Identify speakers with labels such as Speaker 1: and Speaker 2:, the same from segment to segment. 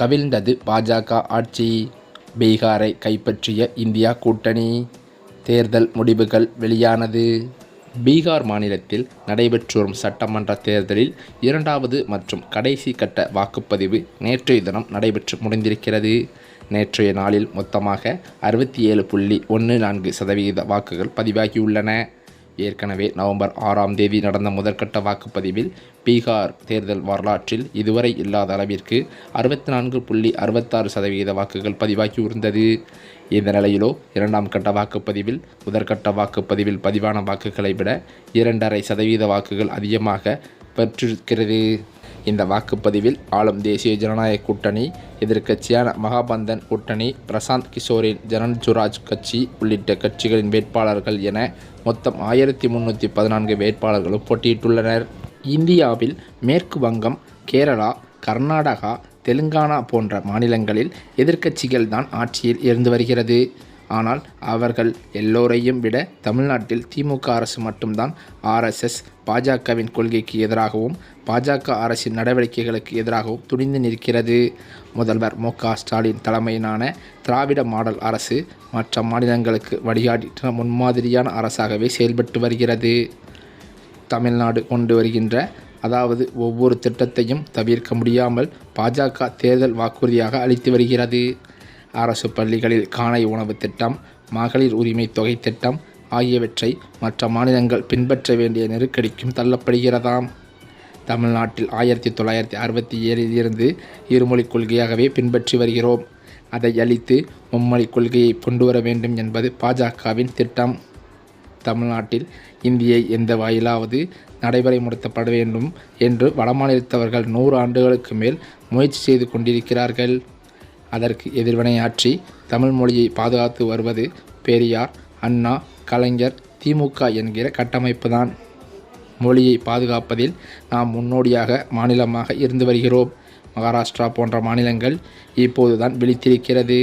Speaker 1: கவிழ்ந்தது பாஜக ஆட்சி. பீகாரை கைப்பற்றிய இந்தியா கூட்டணி. தேர்தல் முடிவுகள் வெளியானது. பீகார் மாநிலத்தில் நடைபெற்று வரும் சட்டமன்ற தேர்தலில் இரண்டாவது மற்றும் கடைசி கட்ட வாக்குப்பதிவு நேற்றைய தினம் நடைபெற்று முடிந்திருக்கிறது. நேற்றைய நாளில் மொத்தமாக அறுபத்தி ஏழு புள்ளி ஒன்று நான்கு சதவிகித வாக்குகள் பதிவாகியுள்ளன. ஏற்கனவே நவம்பர் ஆறாம் தேதி நடந்த முதற்கட்ட வாக்குப்பதிவில் பீகார் தேர்தல் வரலாற்றில் இதுவரை இல்லாத அளவிற்கு அறுபத்தி நான்கு புள்ளி அறுபத்தாறு சதவிகித வாக்குகள் பதிவாகி இருந்தது இந்த நிலையிலோ இரண்டாம் கட்ட வாக்குப்பதிவில் முதற்கட்ட வாக்குப்பதிவில் பதிவான வாக்குகளை விட இரண்டரை சதவீத வாக்குகள் அதிகமாக பெற்றிருக்கிறது. இந்த வாக்குப்பதிவில் ஆளும் தேசிய ஜனநாயக கூட்டணி எதிர்க்கட்சியான மகாபந்தன் கூட்டணி பிரசாந்த் கிஷோரின் ஜனன்சுராஜ் கட்சி உள்ளிட்ட கட்சிகளின் வேட்பாளர்கள் என மொத்தம் ஆயிரத்தி முன்னூற்றி பதினான்கு வேட்பாளர்களும் போட்டியிட்டுள்ளனர். இந்தியாவில் மேற்கு வங்கம் கேரளா கர்நாடகா தெலுங்கானா போன்ற மாநிலங்களில் எதிர்க்கட்சிகள் தான் ஆட்சியில் இருந்து வருகிறது. ஆனால் அவர்கள் எல்லோரையும் விட தமிழ்நாட்டில் திமுக அரசு மட்டும்தான் ஆர்எஸ்எஸ் பாஜகவின் கொள்கைக்கு எதிராகவும் பாஜக அரசின் நடவடிக்கைகளுக்கு எதிராகவும் துணிந்து நிற்கிறது. முதல்வர் மு க ஸ்டாலின் தலைமையிலான திராவிட மாடல் அரசு மற்ற மாநிலங்களுக்கு வழிகாட்டின முன்மாதிரியான அரசாகவே செயல்பட்டு வருகிறது. தமிழ்நாடு கொண்டு வருகின்ற அதாவது ஒவ்வொரு திட்டத்தையும் தவிர்க்க முடியாமல் பாஜக தேர்தல் வாக்குறுதியாக அளித்து வருகிறது. அரசு பள்ளிகளில் காலை உணவு திட்டம் மகளிர் உரிமை தொகை திட்டம் ஆகியவற்றை மற்ற மாநிலங்கள் பின்பற்ற வேண்டிய நெருக்கடிக்கும் தள்ளப்படுகிறதாம். தமிழ்நாட்டில் ஆயிரத்தி தொள்ளாயிரத்தி அறுபத்தி ஏழில் இருந்து இருமொழிக் கொள்கையாகவே பின்பற்றி வருகிறோம். அதை அளித்து மும்மொழிக் கொள்கையை கொண்டு வர வேண்டும் என்பது பாஜகவின் திட்டம். தமிழ்நாட்டில் இந்தியை எந்த வாயிலாவது நடைமுறைப்படுத்தப்பட வேண்டும் என்று வடமாநிலத்தவர்கள் நூறு ஆண்டுகளுக்கு மேல் முயற்சி செய்து கொண்டிருக்கிறார்கள். அதற்கு எதிர்வினையாற்றி தமிழ் மொழியை பாதுகாத்து வருவது பெரியார் அண்ணா கலைஞர் திமுக என்கிற கட்டமைப்பு தான் மொழியை பாதுகாப்பதில் நாம் முன்னோடியாக மாநிலமாக இருந்து வருகிறோம். மகாராஷ்டிரா போன்ற மாநிலங்கள் இப்போதுதான் விழித்திருக்கிறது.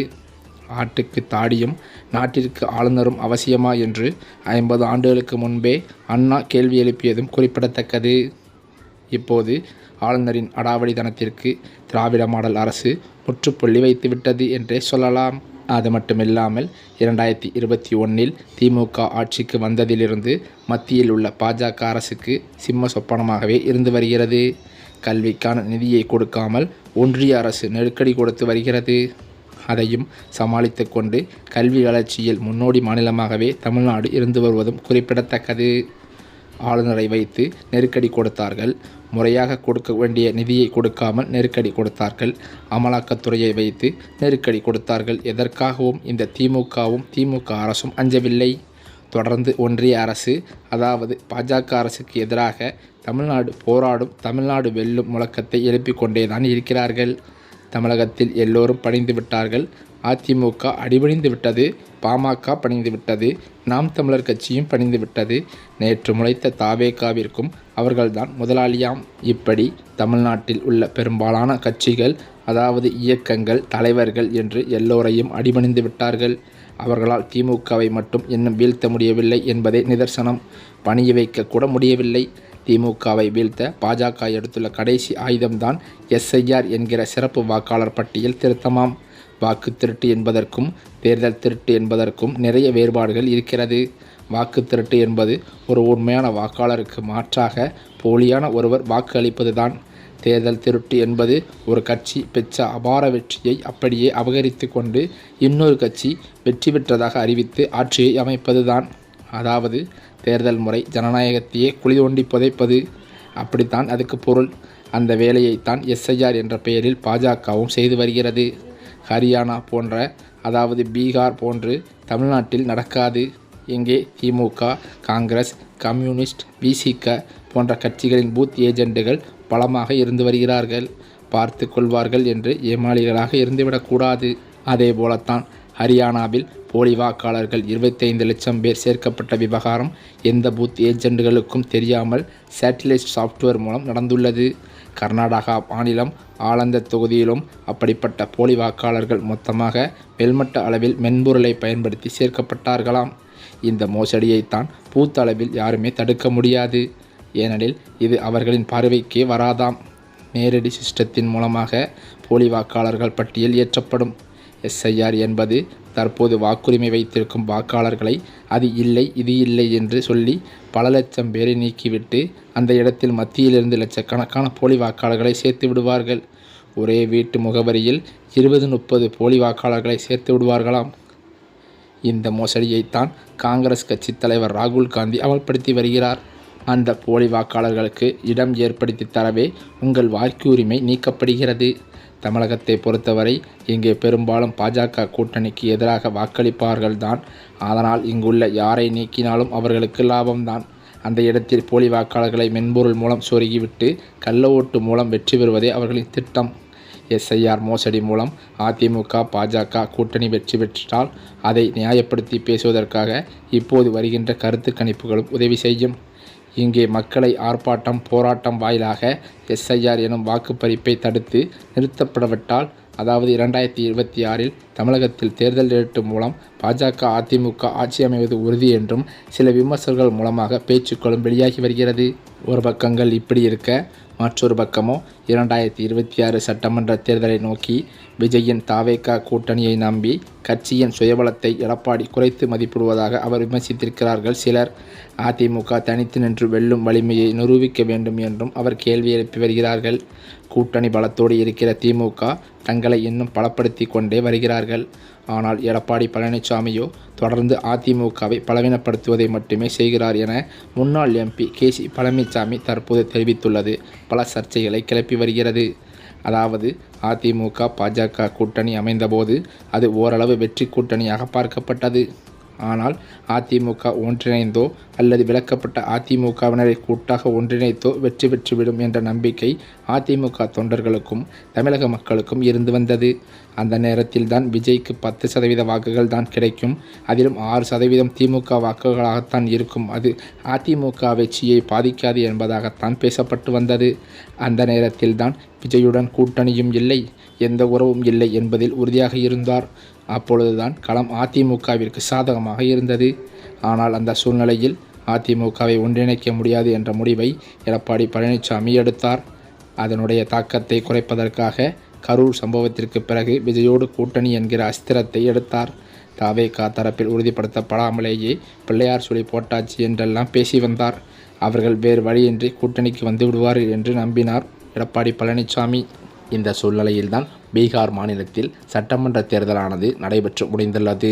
Speaker 1: ஆட்டுக்கு தாடியும் நாட்டிற்கு ஆளுநரும் அவசியமா என்று ஐம்பது ஆண்டுகளுக்கு முன்பே அண்ணா கேள்வி எழுப்பியதும் குறிப்பிடத்தக்கது. இப்போது ஆளுநரின் அடாவடித்தனத்திற்கு திராவிட மாடல் அரசு முற்றுப்புள்ளி வைத்துவிட்டது என்றே சொல்லலாம். அது மட்டுமில்லாமல் இரண்டாயிரத்தி இருபத்தி ஒன்றில் திமுக ஆட்சிக்கு வந்ததிலிருந்து மத்தியில் உள்ள பாஜக அரசுக்கு சிம்ம சொப்பனமாகவே இருந்து வருகிறது. கல்விக்கான நிதியை கொடுக்காமல் ஒன்றிய அரசு நெருக்கடி கொடுத்து வருகிறது. அதையும் சமாளித்து கொண்டு கல்வி வளர்ச்சியில் முன்னோடி மாநிலமாகவே தமிழ்நாடு இருந்து வருவதும் குறிப்பிடத்தக்கது. ஆளுநரை வைத்து நெருக்கடி கொடுத்தார்கள் முறையாக கொடுக்க வேண்டிய நிதியை கொடுக்காமல் நெருக்கடி கொடுத்தார்கள். அமலாக்கத்துறையை வைத்து நெருக்கடி கொடுத்தார்கள். எதற்காகவும் இந்த திமுகவும் திமுக அரசும் அஞ்சவில்லை? தொடர்ந்து ஒன்றிய அரசு அதாவது பாஜக அரசுக்கு எதிராக தமிழ்நாடு போராடும் தமிழ்நாடு வெல்லும் முழக்கத்தை எழுப்பிக் கொண்டேதான் இருக்கிறார்கள். தமிழகத்தில் எல்லோரும் பணிந்து விட்டார்கள். அதிமுக அடிபணிந்து விட்டது. பாமக பணிந்து விட்டது. நாம் தமிழர் கட்சியும் பணிந்து விட்டது. நேற்று முளைத்த தாவேகாவிற்கும் அவர்கள்தான் முதலாளியாம். இப்படி தமிழ்நாட்டில் உள்ள பெரும்பாலான கட்சிகள் அதாவது இயக்கங்கள் தலைவர்கள் என்று எல்லோரையும் அடிபணிந்து விட்டார்கள். அவர்களால் திமுகவை மட்டும் இன்னும் வீழ்த்த முடியவில்லை என்பதே நிதர்சனம். பணிய வைக்க கூட முடியவில்லை. திமுகவை வீழ்த்த பாஜக எடுத்துள்ள கடைசி ஆயுதம்தான் எஸ்ஐஆர் என்கிற சிறப்பு வாக்காளர் பட்டியல் திருத்தமாம். வாக்கு திருட்டு என்பதற்கும் தேர்தல் திருட்டு என்பதற்கும் நிறைய வேறுபாடுகள் இருக்கிறது. வாக்கு திருட்டு என்பது ஒரு உண்மையான வாக்காளருக்கு மாற்றாக போலியான ஒருவர் வாக்கு அளிப்பதுதான். தேர்தல் திருட்டு என்பது ஒரு கட்சி பெற்ற அபார வெற்றியை அப்படியே அபகரித்து கொண்டு இன்னொரு கட்சி வெற்றி பெற்றதாக அறிவித்து ஆட்சியை அமைப்பதுதான். அதாவது தேர்தல் முறை ஜனநாயகத்தையே குழி தோண்டி புதைப்பது. அப்படித்தான் அதுக்கு பொருள். அந்த வேலையைத்தான் எஸ்ஐஆர் என்ற பெயரில் பாஜகவும் செய்து வருகிறது. ஹரியானா போன்ற அதாவது பீகார் போன்று தமிழ்நாட்டில் நடக்காது. இங்கே திமுக காங்கிரஸ் கம்யூனிஸ்ட் விசிக போன்ற கட்சிகளின் பூத் ஏஜெண்டுகள் பலமாக இருந்து வருகிறார்கள். பார்த்து கொள்வார்கள் என்று ஏமாளிகளாக இருந்துவிடக்கூடாது அதே போலத்தான் ஹரியானாவில் போலி வாக்காளர்கள் இருபத்தைந்து லட்சம் பேர் சேர்க்கப்பட்ட விவகாரம் எந்த பூத் ஏஜெண்டுகளுக்கும் தெரியாமல் சேட்டிலைட் சாஃப்ட்வேர் மூலம் நடந்துள்ளது. கர்நாடகா மாநிலம் ஆலந்த தொகுதியிலும் அப்படிப்பட்ட போலி வாக்காளர்கள் மொத்தமாக மேல்மட்ட அளவில் மென்பொருளை பயன்படுத்தி சேர்க்கப்பட்டார்களாம். இந்த மோசடியைத்தான் பூத்தளவில் யாருமே தடுக்க முடியாது. ஏனெனில் இது அவர்களின் பார்வைக்கே வராதாம். நேரடி சிஸ்டத்தின் மூலமாக போலி வாக்காளர்கள் பட்டியல் ஏற்றப்படும். எஸ்ஐஆர் என்பது தற்போது வாக்குரிமை வைத்திருக்கும் வாக்காளர்களை அது இல்லை இது இல்லை என்று சொல்லி பல லட்சம் பேரை நீக்கிவிட்டு அந்த இடத்தில் மத்தியிலிருந்து லட்சக்கணக்கான போலி வாக்காளர்களை சேர்த்து விடுவார்கள். ஒரே வீட்டு முகவரியில் இருபது முப்பது போலி வாக்காளர்களை சேர்த்து விடுவார்களாம். இந்த மோசடியைத்தான் காங்கிரஸ் கட்சி தலைவர் ராகுல் காந்தி அமல்படுத்தி வருகிறார். அந்த போலி வாக்காளர்களுக்கு இடம் ஏற்படுத்தி தரவே உங்கள் வாக்குரிமை நீக்கப்படுகிறது. தமிழகத்தை பொறுத்தவரை இங்கே பெரும்பாலும் பாஜக கூட்டணிக்கு எதிராக வாக்களிப்பார்கள் தான் அதனால் இங்குள்ள யாரை நீக்கினாலும் அவர்களுக்கு லாபம்தான். அந்த இடத்தில் போலி வாக்காளர்களை மென்பொருள் மூலம் சொருகிவிட்டு கள்ள ஓட்டு மூலம் வெற்றி பெறுவதே அவர்களின் திட்டம். எஸ்ஐஆர் மோசடி மூலம் அதிமுக பாஜக கூட்டணி வெற்றி பெற்றால் அதை நியாயப்படுத்தி பேசுவதற்காக இப்போது வருகின்ற கருத்து கணிப்புகளும் உதவி செய்யும். இங்கே மக்களை ஆர்ப்பாட்டம் போராட்டம் வாயிலாக எஸ்ஐஆர் எனும் வாக்குப்பறிப்பை தடுத்து நிறுத்தப்படவிட்டால் அதாவது இரண்டாயிரத்தி இருபத்தி ஆறில் தமிழகத்தில் தேர்தல் ஏற்று மூலம் பாஜக அதிமுக ஆட்சி அமைவது உறுதி என்றும் சில விமர்சகர்கள் மூலமாக பேச்சுக்களும் வெளியாகி வருகிறது. ஒரு பக்கங்கள் இப்படி இருக்க மற்றொரு பக்கமோ இரண்டாயிரத்தி இருபத்தி ஆறு சட்டமன்ற தேர்தலை நோக்கி விஜயின் தாவேகா கூட்டணியை நம்பி கட்சியின் சுயபலத்தை எடப்பாடி குறைத்து மதிப்பிடுவதாக அவர் விமர்சித்திருக்கிறார்கள். சிலர் அதிமுக தனித்து நின்று வெல்லும் வலிமையை நிரூபிக்க வேண்டும் என்றும் அவர் கேள்வி எழுப்பி வருகிறார்கள். கூட்டணி பலத்தோடு இருக்கிற திமுக தங்களை இன்னும் பலப்படுத்தி கொண்டே வருகிறார்கள். ஆனால் எடப்பாடி பழனிசாமியோ தொடர்ந்து அதிமுகவை பலவீனப்படுத்துவதை மட்டுமே செய்கிறார் என முன்னாள் எம்பி கே சி பழனிசாமி தற்போது தெரிவித்துள்ளது. பல சர்ச்சைகளை கிளப்பி வருகிறது. அதாவது அதிமுக பாஜக கூட்டணி அமைந்தபோது அது ஓரளவு வெற்றி கூட்டணியாக பார்க்கப்பட்டது. ஆனால் அதிமுக ஒன்றிணைந்தோ அல்லது விலக்கப்பட்ட அதிமுகவினரை கூட்டாக ஒன்றிணைத்தோ வெற்றி பெற்றுவிடும் என்ற நம்பிக்கை அதிமுக தொண்டர்களுக்கும் தமிழக மக்களுக்கும் இருந்து வந்தது. அந்த நேரத்தில் தான் விஜய்க்கு பத்து சதவீத வாக்குகள் தான் கிடைக்கும். அதிலும் ஆறு சதவீதம் திமுக வாக்குகளாகத்தான் இருக்கும். அது அதிமுக வெற்றியை பாதிக்காது என்பதாகத்தான் பேசப்பட்டு வந்தது. அந்த நேரத்தில் தான் விஜயுடன் கூட்டணியும் இல்லை எந்த உறவும் இல்லை என்பதில் உறுதியாக இருந்தார். அப்பொழுதுதான் களம் அதிமுகவிற்கு சாதகமாக இருந்தது. ஆனால் அந்த சூழ்நிலையில் அதிமுகவை ஒன்றிணைக்க முடியாது என்ற முடிவை எடப்பாடி பழனிசாமி எடுத்தார். அதனுடைய தாக்கத்தை குறைப்பதற்காக கரூர் சம்பவத்திற்கு பிறகு விஜயோடு கூட்டணி என்கிற அஸ்திரத்தை எடுத்தார். தாவேகா தரப்பில் உறுதிப்படுத்தப்படாமலேயே பிள்ளையார் சுழி போட்டாச்சு என்றெல்லாம் பேசி வந்தார். அவர்கள் வேறு வழியின்றி கூட்டணிக்கு வந்து விடுவார்கள் என்று நம்பினார் எடப்பாடி பழனிசாமி. இந்த சூழ்நிலையில்தான் பீகார் மாநிலத்தில் சட்டமன்ற தேர்தலானது நடைபெற்று முடிந்துள்ளது.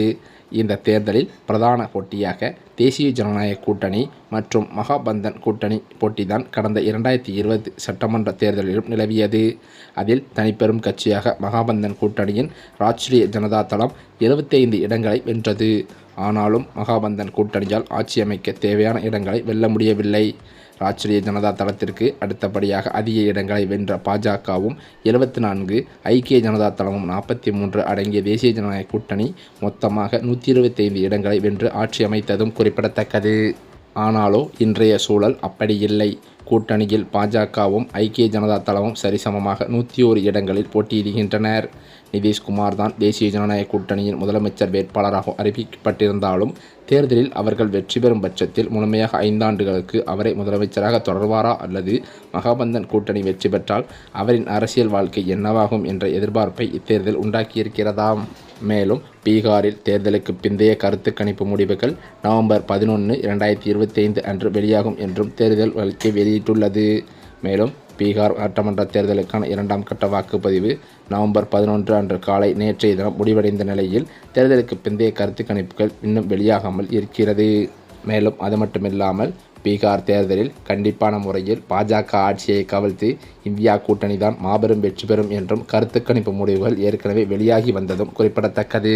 Speaker 1: இந்த தேர்தலில் பிரதான போட்டியாக தேசிய ஜனநாயக கூட்டணி மற்றும் மகாபந்தன் கூட்டணி போட்டிதான் கடந்த இரண்டாயிரத்தி இருபது சட்டமன்ற தேர்தலிலும் நிலவியது. அதில் தனிப்பெரும் கட்சியாக மகாபந்தன் கூட்டணியின் ராஷ்டிரிய ஜனதா தளம் எழுபத்தைந்து இடங்களை வென்றது. ஆனாலும் மகாபந்தன் கூட்டணியால் ஆட்சி அமைக்க தேவையான இடங்களை வெல்ல முடியவில்லை. ராஷ்டிரிய ஜனதா தளத்திற்கு அடுத்தபடியாக அதிக இடங்களை வென்ற பாஜகவும் எழுபத்தி நான்கு ஐக்கிய ஜனதா தளமும் நாற்பத்தி மூன்று அடங்கிய தேசிய ஜனநாயக கூட்டணி மொத்தமாக நூற்றி இருபத்தைந்து இடங்களை வென்று ஆட்சி அமைத்ததும் குறிப்பிடத்தக்கது. ஆனாலோ இன்றைய சூழல் அப்படி இல்லை. கூட்டணியில் பாஜகவும் ஐக்கிய ஜனதா தளமும் சரிசமமாக நூற்றி ஒரு இடங்களில் போட்டியிடுகின்றனர். நிதிஷ்குமார் தான் தேசிய ஜனநாயக கூட்டணியின் முதலமைச்சர் வேட்பாளராக அறிவிக்கப்பட்டிருந்தாலும் தேர்தலில் அவர்கள் வெற்றி பெறும் பட்சத்தில் முழுமையாக ஐந்தாண்டுகளுக்கு அவரை முதலமைச்சராக தொடர்வாரா அல்லது மகாபந்தன் கூட்டணி வெற்றி பெற்றால் அவரின் அரசியல் வாழ்க்கை என்னவாகும் என்ற எதிர்பார்ப்பை இத்தேர்தல் உண்டாக்கியிருக்கிறதாம். மேலும் பீகாரில் தேர்தலுக்கு பிந்தைய கருத்து கணிப்பு முடிவுகள் நவம்பர் பதினொன்று இரண்டாயிரத்தி இருபத்தி ஐந்து அன்று வெளியாகும் என்றும் தேர்தல் அறிக்கை வெளியிட்டுள்ளது. மேலும் பீகார் சட்டமன்ற தேர்தலுக்கான இரண்டாம் கட்ட வாக்குப்பதிவு நவம்பர் பதினொன்று அன்று காலை நேற்றைய தினம் முடிவடைந்த நிலையில் தேர்தலுக்கு பிந்தைய கருத்து கணிப்புகள் இன்னும் வெளியாகாமல் இருக்கிறது. மேலும் அது மட்டுமில்லாமல் பீகார் தேர்தலில் கண்டிப்பான முறையில் பாஜக ஆட்சியை கவிழ்த்து இந்தியா கூட்டணி தான் மாபெரும் வெற்றி பெறும் என்றும் கருத்து கணிப்பு முடிவுகள் ஏற்கனவே வெளியாகி வந்ததும் குறிப்பிடத்தக்கது.